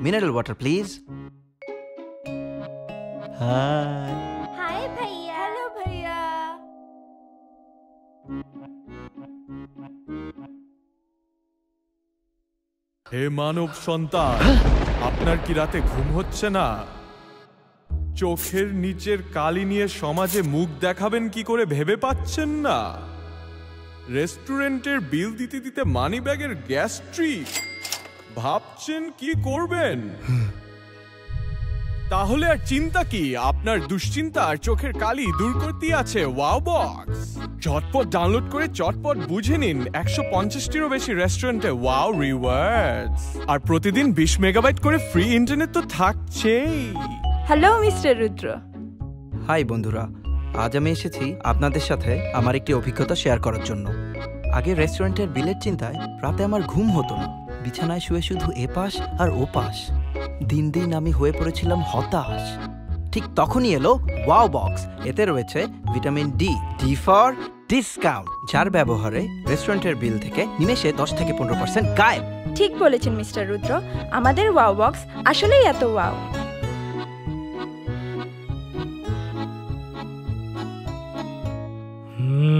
Mineral water please hi hi ভাইয়া hello ভাইয়া হে মানব সন্তান আপনার কি রাতে ঘুম হচ্ছে না? চোখের নিচের কালি নিয়ে সমাজে মুখ দেখাবেন কি করে ভেবে পাচ্ছেন না? রেস্টুরেন্টের বিল দিতে দিতে মানি ব্যাগের গ্যাস্ট্রিক। ভাবছেন কি করবেন? তাহলে আর চিন্তা কি? আপনার দুশ্চিন্তা আর চোখের কালি দূর করতে আছে ওয়াও বক্স চটপট ডাউনলোড করে চটপট বুঝে নিন একশো পঞ্চাশটিরও বেশি রেস্টুরেন্টে ওয়াও রিওয়ার্ডস আর প্রতিদিন বিশ মেগাবাইট করে ফ্রি ইন্টারনেট তো থাকছেই। হ্যালো মিস্টার রুদ্র হাই বন্ধুরা। আজ আমি এসেছি আপনাদের সাথে আমার একটি অভিজ্ঞতা শেয়ার করার জন্য। আগে রেস্টুরেন্টের বিলের চিন্তায় রাতে আমার ঘুম হতো না। বিছানায় শুয়ে শুধু এপাশ আর ওপাশ। দিন দিন আমি হয়ে পড়েছিলাম হতাশ। ঠিক তখনই এলো ওয়াও বক্স। এতে রয়েছে vitamin D D for discount যার ব্যবহারে রেস্টুরেন্টের বিল থেকে নিমেষে দশ থেকে পনেরো পার্সেন্ট গায়েব। ঠিক বলেছেন মিস্টার রুদ্র। আমাদের ওয়াও বক্স আসলেই এত ওয়াও। হুম।